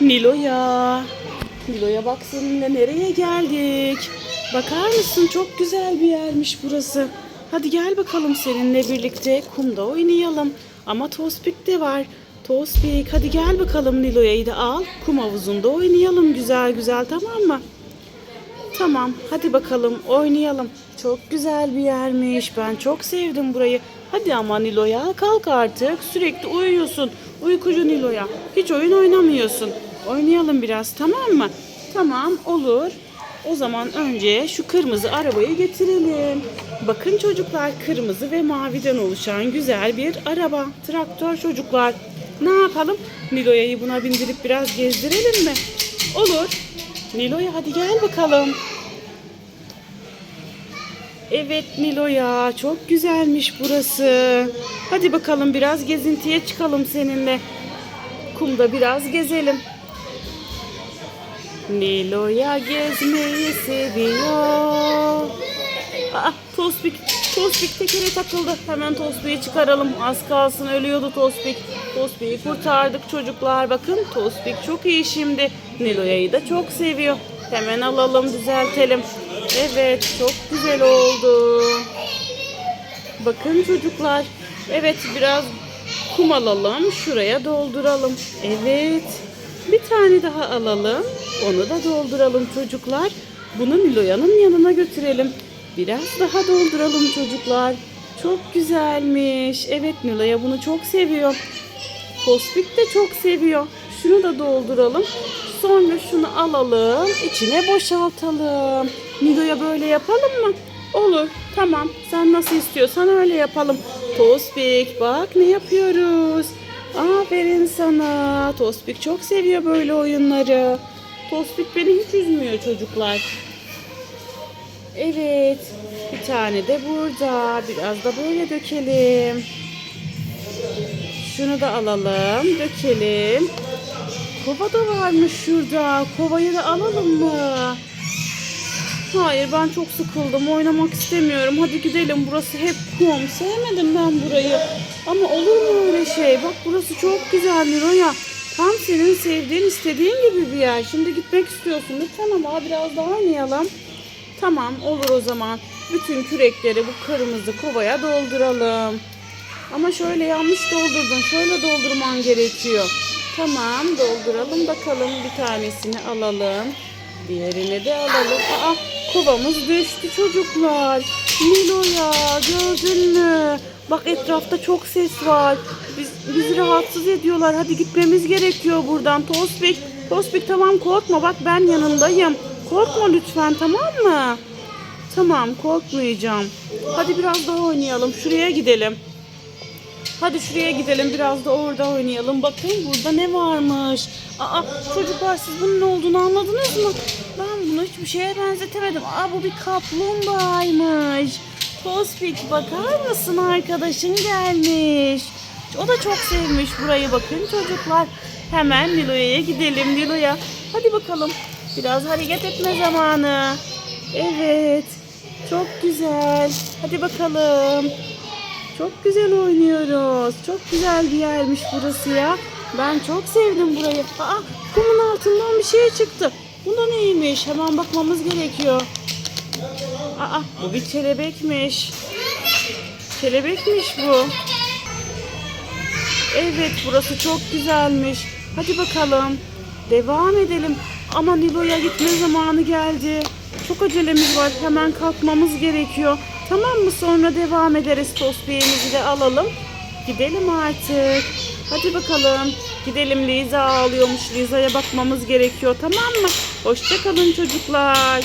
Nilo'ya. Nilo'ya bak seninle nereye geldik. Bakar mısın çok güzel bir yermiş burası. Hadi gel bakalım seninle birlikte kumda oynayalım. Ama Tospik de var. Tospik hadi gel bakalım Nilo'ya'yı da al. Kum havuzunda oynayalım güzel güzel tamam mı? Tamam hadi bakalım oynayalım. Çok güzel bir yermiş. Ben çok sevdim burayı. Hadi ama Nilo'ya kalk artık. Sürekli uyuyorsun. Uykucu Nilo'ya. Hiç oyun oynamıyorsun. Oynayalım biraz tamam mı? Tamam olur. O zaman önce şu kırmızı arabayı getirelim. Bakın çocuklar kırmızı ve maviden oluşan güzel bir araba. Traktör çocuklar. Ne yapalım? Nilo'ya'yı buna bindirip biraz gezdirelim mi? Olur. Nilo'ya hadi gel bakalım. Evet Nilo'ya çok güzelmiş burası. Hadi bakalım biraz gezintiye çıkalım seninle. Kumda biraz gezelim. Nilo'ya gezmeyi seviyor. Aa, Tospik, Tospik tekere takıldı. Hemen Tospik'i çıkaralım. Az kalsın ölüyordu Tospik. Tospik'i kurtardık çocuklar. Bakın Tospik çok iyi şimdi. Nilo'ya'yı da çok seviyor. Hemen alalım düzeltelim. Evet çok güzel oldu. Bakın çocuklar. Evet biraz kum alalım. Şuraya dolduralım. Evet. Bir tane daha alalım. Onu da dolduralım çocuklar. Bunu Nilo'yanın yanına götürelim. Biraz daha dolduralım çocuklar. Çok güzelmiş. Evet Nilo'ya bunu çok seviyor. Tospik de çok seviyor. Şunu da dolduralım. Sonra şunu alalım. içine boşaltalım. Nilo'ya böyle yapalım mı? Olur. Tamam. Sen nasıl istiyorsan öyle yapalım. Tospik bak ne yapıyoruz. Aferin sana. Tospik çok seviyor böyle oyunları. Tospik beni hiç üzmüyor çocuklar. Evet. Bir tane de burada. Biraz da böyle dökelim. Şunu da alalım. Dökelim. Kova da varmış şurada. Kovayı da alalım mı? Hayır ben çok sıkıldım. Oynamak istemiyorum. Hadi gidelim. Burası hep kum. Sevmedim ben burayı. Ama olur mu öyle şey? Bak burası çok güzel Miroya. Tam senin sevdiğin, istediğin gibi bir yer. Şimdi gitmek istiyorsun. Lütfen ama biraz daha oynayalım. Tamam olur o zaman. Bütün kürekleri bu kırmızı kovaya dolduralım. Ama şöyle yanlış doldurdun. Şöyle doldurman gerekiyor. Tamam dolduralım bakalım. Bir tanesini alalım. Diğerini de alalım. Aa kovamız düştü çocuklar. Nilo'ya gördün mü? Bak etrafta çok ses var. Biz, bizi rahatsız ediyorlar. Hadi gitmemiz gerekiyor buradan. Tospik, Tospik tamam korkma. Bak ben yanındayım. Korkma lütfen tamam mı? Tamam korkmayacağım. Hadi biraz daha oynayalım. Şuraya gidelim. Hadi şuraya gidelim biraz da orada oynayalım. Bakın burada ne varmış. Aa çocuklar siz bunun ne olduğunu anladınız mı? Ben bunu hiçbir şeye benzetemedim. Aa bu bir kaplumbağaymış. Tospik bakar mısın arkadaşın gelmiş. O da çok sevmiş burayı bakın çocuklar. Hemen Nilo'ya gidelim Nilo'ya. Hadi bakalım. Biraz hareket etme zamanı. Evet. Çok güzel. Hadi bakalım. Çok güzel oynuyoruz. Çok güzel bir yermiş burası ya. Ben çok sevdim burayı. Aa, kumun altından bir şey çıktı. Bu da neymiş? Hemen bakmamız gerekiyor. Aa, bu bir kelebekmiş. Kelebekmiş bu. Evet, burası çok güzelmiş. Hadi bakalım. Devam edelim. Ama Nilo'ya gitme zamanı geldi. Çok acelemiz var. Hemen kalkmamız gerekiyor. Tamam mı? Sonra devam ederiz. Tosbihimizi de alalım. Gidelim artık. Hadi bakalım. Gidelim Liza ağlıyormuş. Liza'ya bakmamız gerekiyor. Tamam mı? Hoşça kalın çocuklar.